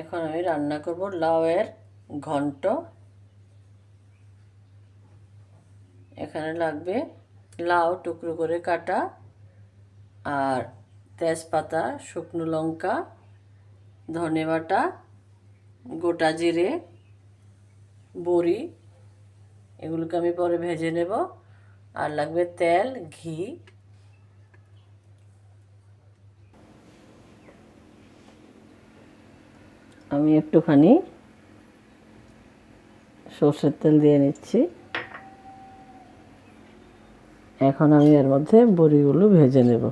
এখন আমি রান্না করব লাউয়ের ঘন্ট। এখানে লাগবে লাউ টুকরো করে কাটা আর তেজপাতা, শুকনো লঙ্কা, ধনে বাটা, গোটা জিরে, বড়ি, এগুলোকে আমি পরে ভেজে নেব। আর লাগবে তেল, ঘি আমি একটুখানি সর্ষের তেল দিয়ে নিচ্ছি। এখন আমি এর মধ্যে বড়িগুলো ভেজে নেব।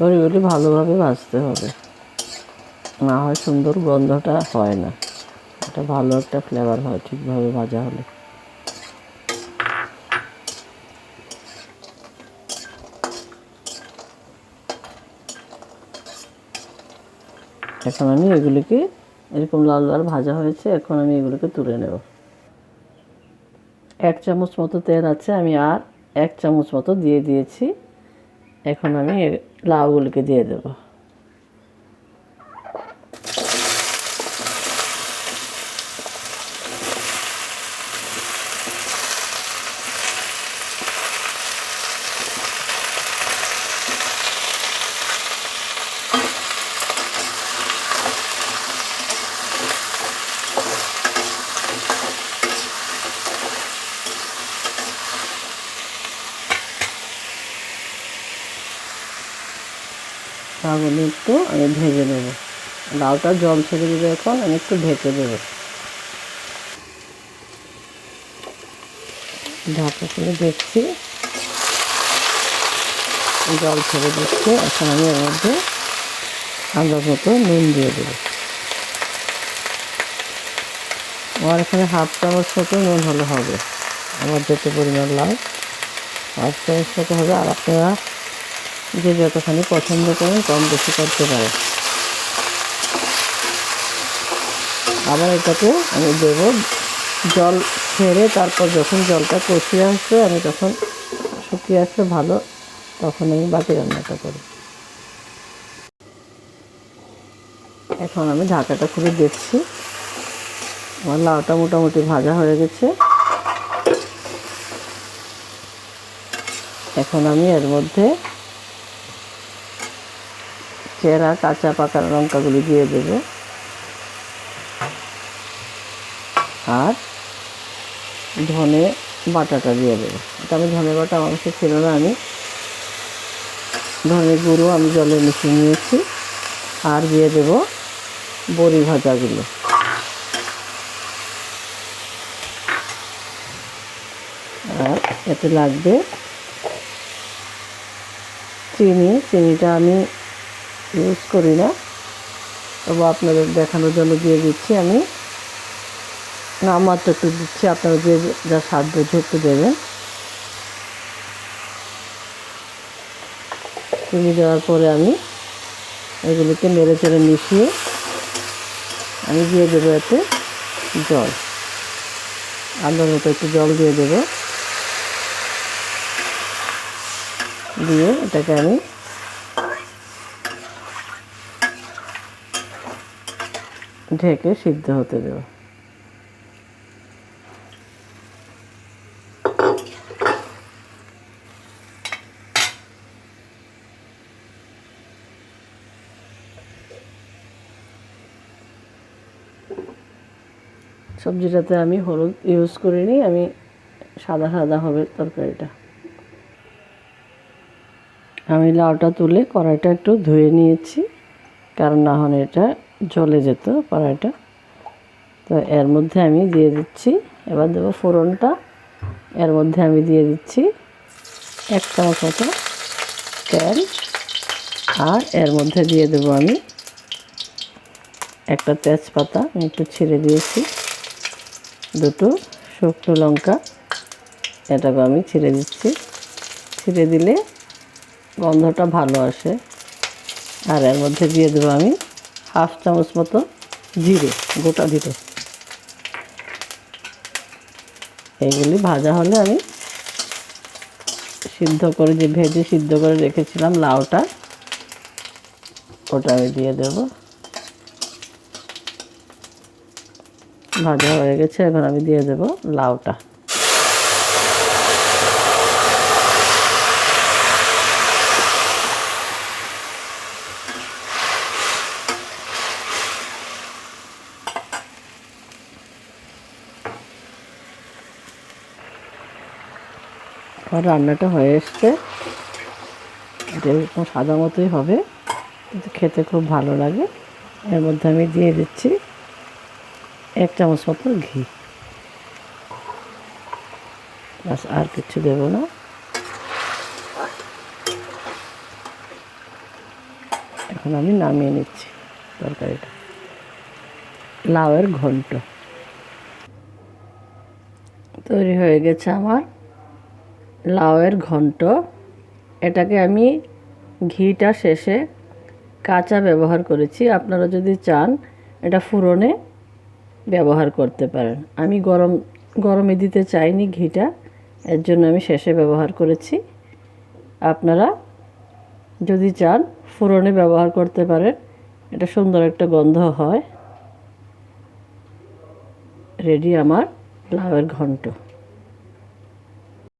বড়িগুলি ভালোভাবে ভাজতে হবে। না হয় সুন্দর গন্ধটা হয় না। এটা ভালো একটা ফ্লেভার হয় ঠিকভাবে ভাজা হলে। এখন আমি এগুলিকে, এরকম লাল লাল ভাজা হয়েছে, এখন আমি এগুলোকে তুলে নেব। এক চামচ মতো তেল আছে, আমি আর এক চামচ মতো দিয়ে দিয়েছি। এখন আমি লাউগুলোকে দিয়ে দেবো। লাউগুলো একটু, আমি ভেজে নেব। লাউটা জল ছেড়ে দেবে এখন, আমি একটু ঢেকে দেবো। ঢাকা করে দেখছি। জল ছেড়ে দিচ্ছে। এখন আমি এর মধ্যে আন্দাজ মতো নুন দিয়ে দেবো। আমার এখানে হাফ চামচ মতো নুন হলে হবে। আমার যত পরিমাণ লাউ হাফ চামচ মতো হবে। আর আপনারা যে যতখানি পছন্দ করেন, কম বেশি করতে পারেন। আবার এটাকে আমি দেব জল ছেড়ে তারপর যখন জলটা কষিয়ে আসবে, আমি তখন শুকিয়ে আসবে ভালো, তখন আমি বাকি রান্নাটা করি এখন আমি ঢাকাটা খুলে দেখছি। আমার লাউটা মোটামুটি ভাজা হয়ে গেছে। এখন আমি এর মধ্যে চেরা কাঁচা পাকা লঙ্কাগুলি দিয়ে দেব। আর ধনে বাটাটা দিয়ে দেবো। এটা আমি ধনে বাটা আমার ছিল না, আমি ধনে গুঁড়ো আমি জলে মিশিয়ে নিয়েছি। আর দিয়ে দেব বড়ি ভাজাগুলো। আর এতে লাগবে চিনি। চিনিটা আমি ইউজ করি না। তবু আপনাদের দেখানোর জন্য দিয়ে দিচ্ছি আমি। না তো একটু দিচ্ছি, আপনারা যে যা বুঝে একটু দেবেন। চিনি দেওয়ার পরে আমি এগুলোকে নেড়ে চেড়ে মিশিয়ে আমি দিয়ে দেবো এতে জল। আন্দাজ মতো একটু জল দিয়ে দেবো। দিয়ে এটাকে আমি ঢেকে সিদ্ধ হতে দেবো। সবজিটাতে আমি হলুদ ইউজ করিনি আমি সাদা সাদা হবে তরকারিটা। আমি লাউটা তুলে কড়াইটা একটু ধুয়ে নিয়েছি, কারণ না হলে এটা জ্বলে যেত কড়াইটা। তো এর মধ্যে আমি দিয়ে দিচ্ছি, এবার দেবো ফোড়নটা। এর মধ্যে আমি দিয়ে দিচ্ছি এক চামচ মতো তেল, আর এর মধ্যে দিয়ে দেবো আমি একটা তেজপাতা। আমি একটু ছিঁড়ে দিয়েছি। দুটো শুকনো লঙ্কা এটাকে আমি ছিঁড়ে দিচ্ছি। ছিঁড়ে দিলে গন্ধটা ভালো আসে। আর এর মধ্যে দিয়ে দেবো আমি হাফ চামচ মতো জিরে, গোটা জিরে। এগুলি ভাজা হলে আমি সিদ্ধ করে যে ভেজে সিদ্ধ করে রেখেছিলাম লাউটা, ওটা আমি দিয়ে দেব। ভাজা হয়ে গেছে, এখন আমি দিয়ে দেব লাউটা। আমার রান্নাটা হয়ে এসছে। এটা এরকম সাদা মতোই হবে। কিন্তু খেতে খুব ভালো লাগে। এর মধ্যে আমি দিয়ে দিচ্ছি এক চামচ মতো ঘি। ব্যাস, আর কিছু দেবো না। এখন আমি নামিয়ে নিচ্ছি তরকারিটা। লাউয়ের ঘন্ট। তৈরি হয়ে গেছে আমার। লাউয়ের ঘন্ট। এটাকে আমি ঘিটা শেষে কাঁচা ব্যবহার করেছি। আপনারা যদি চান, এটা ফুরনে ব্যবহার করতে পারেন। আমি গরম, গরমে দিতে চাইনি ঘিটা, এর জন্য আমি শেষে ব্যবহার করেছি। আপনারা যদি চান ফুরনে ব্যবহার করতে পারেন। এটা সুন্দর একটা গন্ধ হয়। রেডি আমার লাউয়ের ঘন্ট।